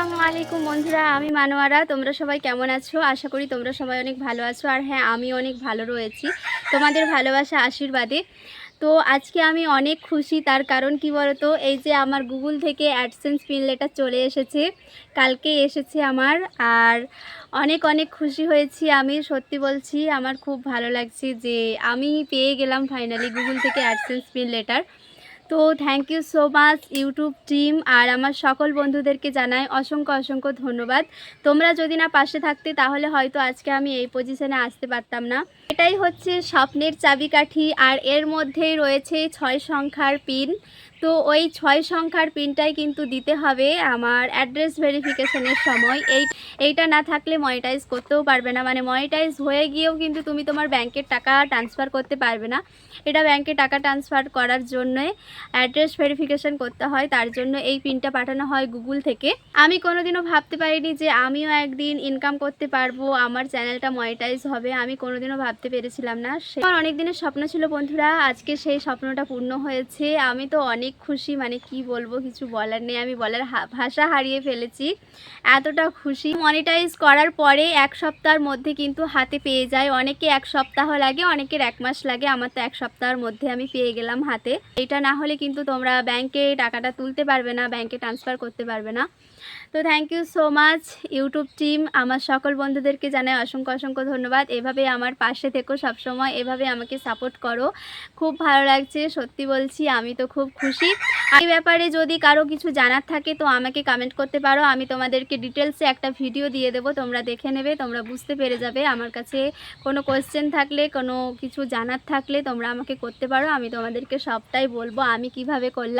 আসসালামু আলাইকুম বন্ধুরা, আমি মানোয়ারা। তোমরা সবাই কেমন আছো? আশা করি তোমরা সবাই অনেক ভালো আছো। আর হ্যাঁ আমি অনেক ভালো রয়েছি। তোমাদের ভালোবাসা, আশীর্বাদে। তো আজকে আমি অনেক খুশি, তার কারণ কি বলতো? এই যে আমার গুগল থেকে অ্যাডসেন্স পিন লেটার চলে এসেছে কালকে এসেছে আমার। আর অনেক অনেক খুশি হয়েছি আমি, সত্যি বলছি, আমার খুব ভালো লাগছে যে আমি পেয়ে গেলাম ফাইনালি গুগল থেকে অ্যাডসেন্স পিন লেটার তো thank you so much YouTube team আর আমার সকল বন্ধুদেরকে জানাই অসংখ্য অসংখ্য ধন্যবাদ। তোমরা যদি না পাশে থাকতে, তাহলে হয়তো আজকে আমি এই পজিশনে আসতে পারতাম না। এটাই হচ্ছে স্বপ্নের চাবিকাঠি আর এর মধ্যেই রয়েছে ছয় সংখ্যার পিন তো ওই ছয় সংখ্যার পিনটাই কিন্তু দিতে হবে আমার অ্যাড্রেস ভেরিফিকেশনের সময়। এই, এইটা না থাকলে মনিটাইজ করতেও পারবে না। মানে মনিটাইজ হয়ে গিয়েও কিন্তু তুমি তোমার ব্যাংকের টাকা ট্রান্সফার করতে পারবে না। এটা ব্যাংকে টাকা ট্রান্সফার করার জন্যে অ্যাড্রেস ভেরিফিকেশন করতে হয়। তার জন্য এই পিনটা পাঠানো হয় গুগল থেকে। আমি কোনোদিনও ভাবতে পারিনি যে আমিও একদিন ইনকাম করতে পারব, আমার চ্যানেলটা মনিটাইজ হবে। আমি কোনোদিনও ভাবতে পেরেছিলাম না। সে- আমার অনেক দিনের স্বপ্ন ছিল বন্ধুরা, আজকে সেই স্বপ্নটা পূর্ণ হয়েছে। আমি তো অনেক খুশি মানে কি বলব কিছু বলার নেই, আমি বলার ভাষা হারিয়ে ফেলেছি। এতটা খুশি। মনিটাইজ করার পরে এক সপ্তাহের মধ্যে কিন্তু হাতে পেয়ে যায়। অনেকে এক সপ্তাহ লাগে, অনেকের এক মাস লাগে। আমার তো এক সপ্তাহের মধ্যে আমি পেয়ে গেলাম হাতে। এটা না হলে কিন্তু তোমরা ব্যাংকে টাকাটা তুলতে পারবে না ব্যাংকে ট্রান্সফার করতে পারবে না। তো thank you so much YouTube team আমার সকল বন্ধুদেরকে জানাই অসংখ্য অসংখ্য ধন্যবাদ। এভাবে আমার পাশে থেকো সবসময়। এভাবে আমাকে সাপোর্ট করো। খুব ভালো লাগছে, সত্যি বলছি, আমি তো খুব খুশি। এই ব্যাপারে যদি কারও কিছু জানার থাকে তো আমাকে কমেন্ট করতে পারো। আমি তোমাদেরকে ডিটেলসে একটা ভিডিও দিয়ে দেবো। তোমরা দেখে নেবে, তোমরা বুঝতে পেরে যাবে। আমার কাছে কোনো কোয়েশ্চেন থাকলে, কোনো কিছু জানার থাকলে তোমরা আমাকে করতে পারো। আমি তোমাদেরকে সবটাই বলব। আমি কীভাবে করলাম?